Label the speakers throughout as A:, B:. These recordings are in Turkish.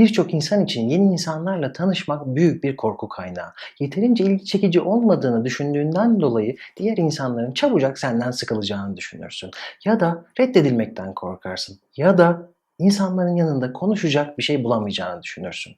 A: Birçok insan için yeni insanlarla tanışmak büyük bir korku kaynağı. Yeterince ilgi çekici olmadığını düşündüğünden dolayı diğer insanların çabucak senden sıkılacağını düşünürsün. Ya da reddedilmekten korkarsın. Ya da insanların yanında konuşacak bir şey bulamayacağını düşünürsün.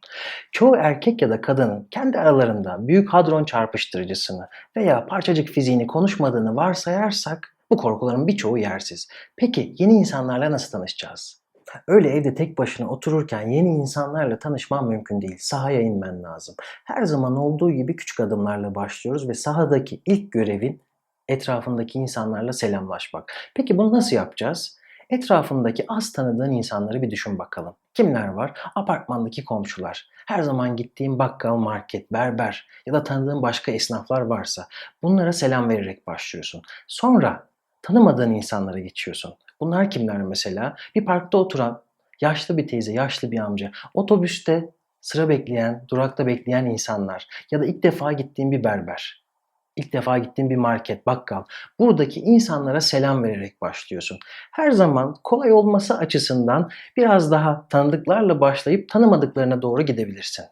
A: Çoğu erkek ya da kadının kendi aralarında büyük hadron çarpıştırıcısını veya parçacık fiziğini konuşmadığını varsayarsak bu korkuların birçoğu yersiz. Peki yeni insanlarla nasıl tanışacağız? Öyle evde tek başına otururken yeni insanlarla tanışman mümkün değil. Sahaya inmen lazım. Her zaman olduğu gibi küçük adımlarla başlıyoruz ve sahadaki ilk görevin etrafındaki insanlarla selamlaşmak. Peki bunu nasıl yapacağız? Etrafındaki az tanıdığın insanları bir düşün bakalım. Kimler var? Apartmandaki komşular. Her zaman gittiğin bakkal, market, berber ya da tanıdığın başka esnaflar varsa bunlara selam vererek başlıyorsun. Sonra tanımadığın insanlara geçiyorsun. Bunlar kimler mesela? Bir parkta oturan yaşlı bir teyze, yaşlı bir amca, otobüste sıra bekleyen, durakta bekleyen insanlar ya da ilk defa gittiğin bir berber, ilk defa gittiğin bir market, bakkal. Buradaki insanlara selam vererek başlıyorsun. Her zaman kolay olması açısından biraz daha tanıdıklarla başlayıp tanımadıklarına doğru gidebilirsin.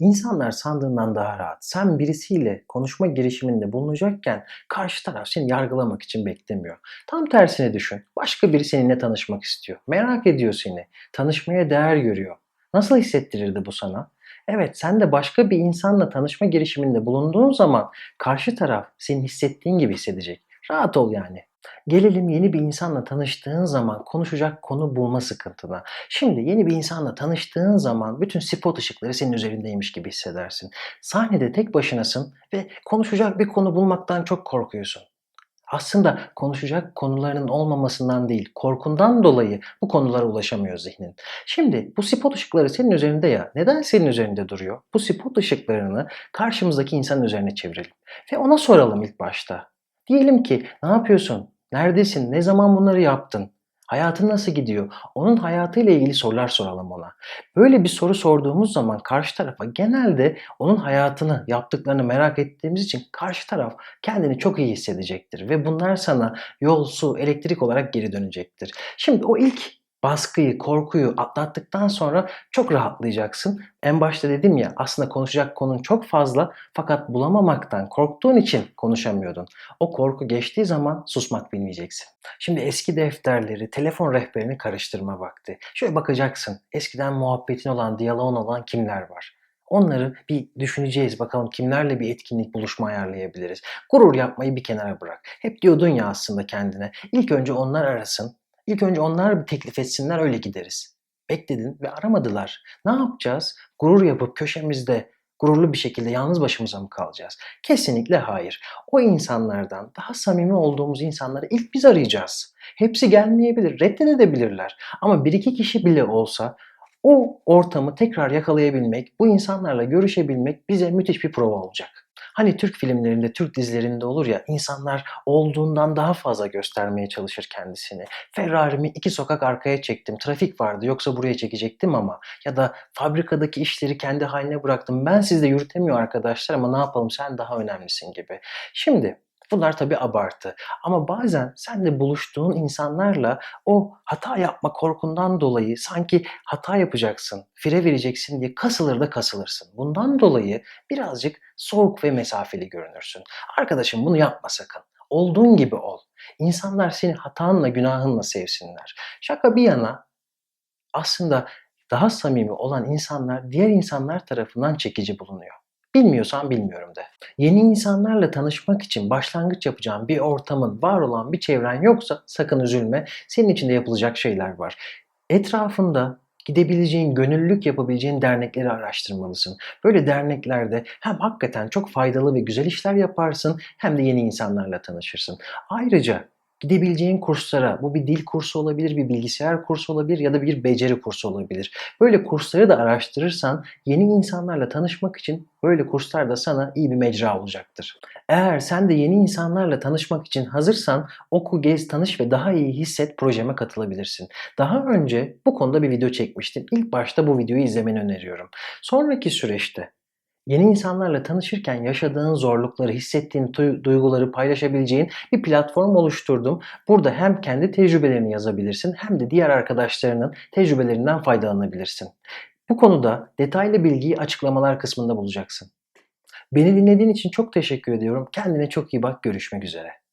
A: İnsanlar sandığından daha rahat. Sen birisiyle konuşma girişiminde bulunacakken karşı taraf seni yargılamak için beklemiyor. Tam tersini düşün. Başka biri seninle tanışmak istiyor. Merak ediyor seni. Tanışmaya değer görüyor. Nasıl hissettirirdi bu sana? Evet, sen de başka bir insanla tanışma girişiminde bulunduğun zaman karşı taraf senin hissettiğin gibi hissedecek. Rahat ol yani. Gelelim yeni bir insanla tanıştığın zaman konuşacak konu bulma sıkıntına. Şimdi yeni bir insanla tanıştığın zaman bütün spot ışıkları senin üzerindeymiş gibi hissedersin. Sahnede tek başınasın ve konuşacak bir konu bulmaktan çok korkuyorsun. Aslında konuşacak konularının olmamasından değil, korkundan dolayı bu konulara ulaşamıyor zihnin. Şimdi bu spot ışıkları senin üzerinde ya, neden senin üzerinde duruyor? Bu spot ışıklarını karşımızdaki insanın üzerine çevirelim. Ve ona soralım ilk başta. Diyelim ki ne yapıyorsun? Neredesin? Ne zaman bunları yaptın? Hayatın nasıl gidiyor? Onun hayatıyla ilgili sorular soralım ona. Böyle bir soru sorduğumuz zaman karşı tarafa genelde onun hayatını, yaptıklarını merak ettiğimiz için karşı taraf kendini çok iyi hissedecektir ve bunlar sana yol, su, elektrik olarak geri dönecektir. Şimdi o ilk baskıyı, korkuyu atlattıktan sonra çok rahatlayacaksın. En başta dedim ya aslında konuşacak konun çok fazla fakat bulamamaktan korktuğun için konuşamıyordun. O korku geçtiği zaman susmak bilmeyeceksin. Şimdi eski defterleri, telefon rehberini karıştırma vakti. Şöyle bakacaksın. Eskiden muhabbetin olan, diyaloğun olan kimler var? Onları bir düşüneceğiz. Bakalım kimlerle bir etkinlik, buluşma ayarlayabiliriz. Gurur yapmayı bir kenara bırak. Hep diyordun ya aslında kendine. İlk önce onlar arasın. İlk önce onlar bir teklif etsinler öyle gideriz. Bekledin ve aramadılar. Ne yapacağız? Gurur yapıp köşemizde gururlu bir şekilde yalnız başımıza mı kalacağız? Kesinlikle hayır. O insanlardan daha samimi olduğumuz insanları ilk biz arayacağız. Hepsi gelmeyebilir, reddedebilirler. Ama bir iki kişi bile olsa o ortamı tekrar yakalayabilmek, bu insanlarla görüşebilmek bize müthiş bir prova olacak. Hani Türk filmlerinde, Türk dizilerinde olur ya insanlar olduğundan daha fazla göstermeye çalışır kendisini. Ferrari'mi iki sokak arkaya çektim. Trafik vardı yoksa buraya çekecektim ama. Ya da fabrikadaki işleri kendi haline bıraktım. Ben sizde yürütemiyor arkadaşlar ama ne yapalım sen daha önemlisin gibi. Şimdi Bunlar tabii abartı. Ama bazen sen de buluştuğun insanlarla o hata yapma korkundan dolayı sanki hata yapacaksın, fire vereceksin diye kasılır da kasılırsın. Bundan dolayı birazcık soğuk ve mesafeli görünürsün. Arkadaşım bunu yapma sakın. Olduğun gibi ol. İnsanlar seni hatanla, günahınla sevsinler. Şaka bir yana aslında daha samimi olan insanlar diğer insanlar tarafından çekici bulunuyor. Bilmiyorsan bilmiyorum de. Yeni insanlarla tanışmak için başlangıç yapacağın bir ortamın, var olan bir çevren yoksa sakın üzülme. Senin için de yapılacak şeyler var. Etrafında gidebileceğin, gönüllülük yapabileceğin dernekleri araştırmalısın. Böyle derneklerde hem hakikaten çok faydalı ve güzel işler yaparsın hem de yeni insanlarla tanışırsın. Ayrıca gidebileceğin kurslara, bu bir dil kursu olabilir, bir bilgisayar kursu olabilir ya da bir beceri kursu olabilir. Böyle kursları da araştırırsan yeni insanlarla tanışmak için böyle kurslar da sana iyi bir mecra olacaktır. Eğer sen de yeni insanlarla tanışmak için hazırsan oku, gez, tanış ve daha iyi hisset projeme katılabilirsin. Daha önce bu konuda bir video çekmiştim. İlk başta bu videoyu izlemeni öneriyorum. Sonraki süreçte Yeni insanlarla tanışırken yaşadığın zorlukları, hissettiğin duyguları paylaşabileceğin bir platform oluşturdum. Burada hem kendi tecrübelerini yazabilirsin hem de diğer arkadaşlarının tecrübelerinden faydalanabilirsin. Bu konuda detaylı bilgiyi açıklamalar kısmında bulacaksın. Beni dinlediğin için çok teşekkür ediyorum. Kendine çok iyi bak. Görüşmek üzere.